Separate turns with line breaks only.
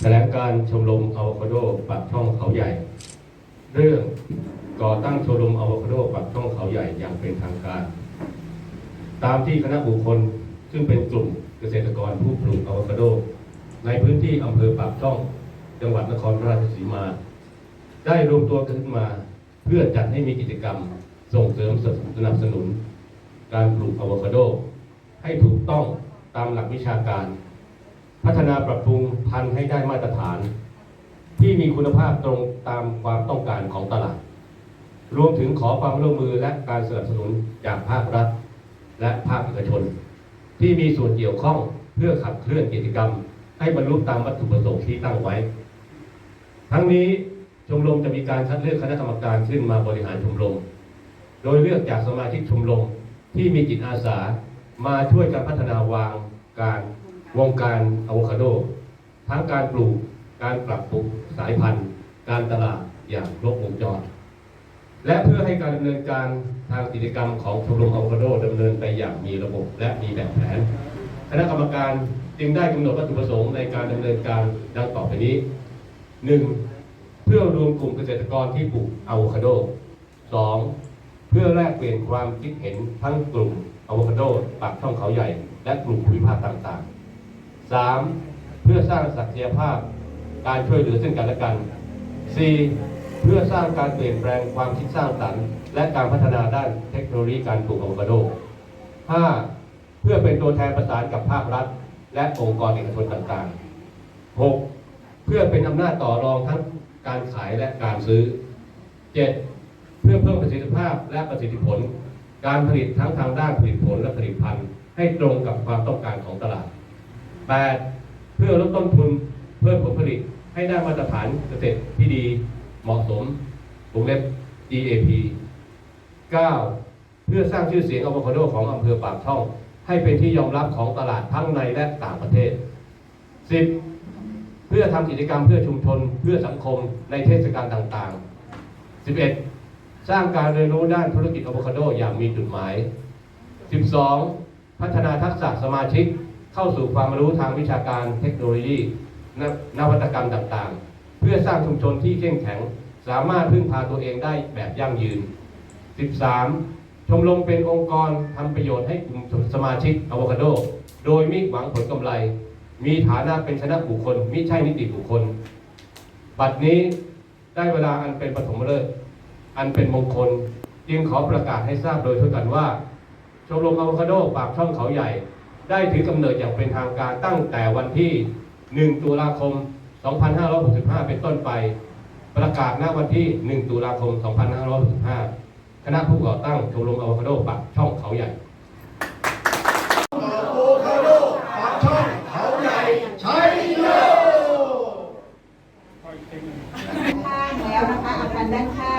แถลงการชมรมอะโวคาโดปากช่องเขาใหญ่ เรื่องก่อตั้งชมรมอะโวคาโดปากช่องเขาใหญ่อย่างเป็นทางการ ตามที่คณะบุคคลซึ่งเป็นกลุ่มเกษตรกรผู้ปลูกอะโวคาโด ในพื้นที่อำเภอปากช่อง จังหวัดนครราชสีมา ได้รวมตัวกันขึ้นมาเพื่อจัดให้มีกิจกรรมส่งเสริมสนับสนุน การปลูกอะโวคาโด ให้ถูกต้องตามหลักวิชาการ พัฒนาปรับปรุงพันธุ์ให้ได้มาตรฐาน ที่มีคุณภาพตรงตามความต้องการของตลาด รวมถึงขอความร่วมมือและการสนับสนุนจากภาครัฐ และภาคเอกชน ที่มีส่วนเกี่ยวข้องเพื่อขับเคลื่อนกิจกรรม ให้บรรลุตามวัตถุประสงค์ที่ตั้งไว้ ทั้งนี้ชมรมจะมีการคัดเลือกคณะกรรมการขึ้นมาบริหารชมรม โดยเลือกจากสมาชิกชมรมที่มีจิตอาสามาช่วยกันพัฒนาวางการ วงการอะโวคาโด ทั้งการปลูก การปรับปรุงสายพันธุ์ การตลาดอย่างครบวงจร และเพื่อให้การดำเนินการทางกิจกรรมของชมรมอะโวคาโดดำเนินไปอย่างมีระบบและมีแบบแผน คณะกรรมการจึงได้กำหนดวัตถุประสงค์ในการดำเนินการดังต่อไปนี้ 1. เพื่อรวมกลุ่มเกษตรกรที่ปลูกอะโวคาโด 2. เพื่อแลกเปลี่ยนความคิดเห็นทั้งกลุ่มอะโวคาโดปากช่องเขาใหญ่ และกลุ่มภูมิภาคต่างๆ 3. เพื่อสร้างศักยภาพการช่วยเหลือซึ่งกันและกัน 4. เพื่อสร้างการเปลี่ยนแปลงความคิดสร้างสรรค์ และการพัฒนาด้านเทคโนโลยีการปลูกอะโวคาโด 5. เพื่อเป็นตัวแทนประสานกับภาครัฐ และองค์กรเอกชนต่างๆ 6. เพื่อเป็นอำนาจต่อรองทั้งการขายและการซื้อ 7. เพื่อเพิ่มประสิทธิภาพและประสิทธิผล การผลิตทั้งทางด้านผลิตผลและผลิตภัณฑ์ให้ตรงกับความต้องการของตลาด 8. เพื่อลดต้นทุนเพิ่มผลผลิตให้ได้มาตรฐานเกษตรที่ดีเหมาะสมวงเล็บ GAP 9. เพื่อสร้างชื่อเสียงอะโวคาโดของอำเภอปากช่อง ให้เป็นที่ยอมรับของตลาดทั้งในและต่างประเทศ 10. เพื่อทำกิจกรรมเพื่อชุมชนเพื่อสังคมในเทศกาลต่างๆ 11. สร้างการเรียนรู้ด้านธุรกิจอะโวคาโดอย่างมีจุดหมาย 12. พัฒนาทักษะสมาชิก เข้าสู่ความรู้ทางวิชาการเทคโนโลยีนวัตกรรมต่างๆ เพื่อสร้างชุมชนที่เข้มแข็ง สามารถพึ่งพาตัวเองได้แบบยั่งยืน 13. ชมรมเป็นองค์กรทำประโยชน์ให้กลุ่มสมาชิกอะโวคาโด โดยมิหวังผลกำไร มีฐานะเป็นคณะบุคคลมิใช่นิติบุคคล บัดนี้ได้เวลาอันเป็นปฐมฤกษ์อันเป็นมงคล จึงขอประกาศให้ทราบโดยทั่วกันว่า ชมรมอะโวคาโดปากช่องเขาใหญ่ ได้ถือกำเนิดอย่างเป็นทางการตั้งแต่วันที่ 1 ตุลาคม 2565 เป็นต้นไป ประกาศณวันที่ 1 ตุลาคม 2565 คณะผู้ก่อตั้งชมรมอะโวคาโดปากช่องเขาใหญ่ด้านข้า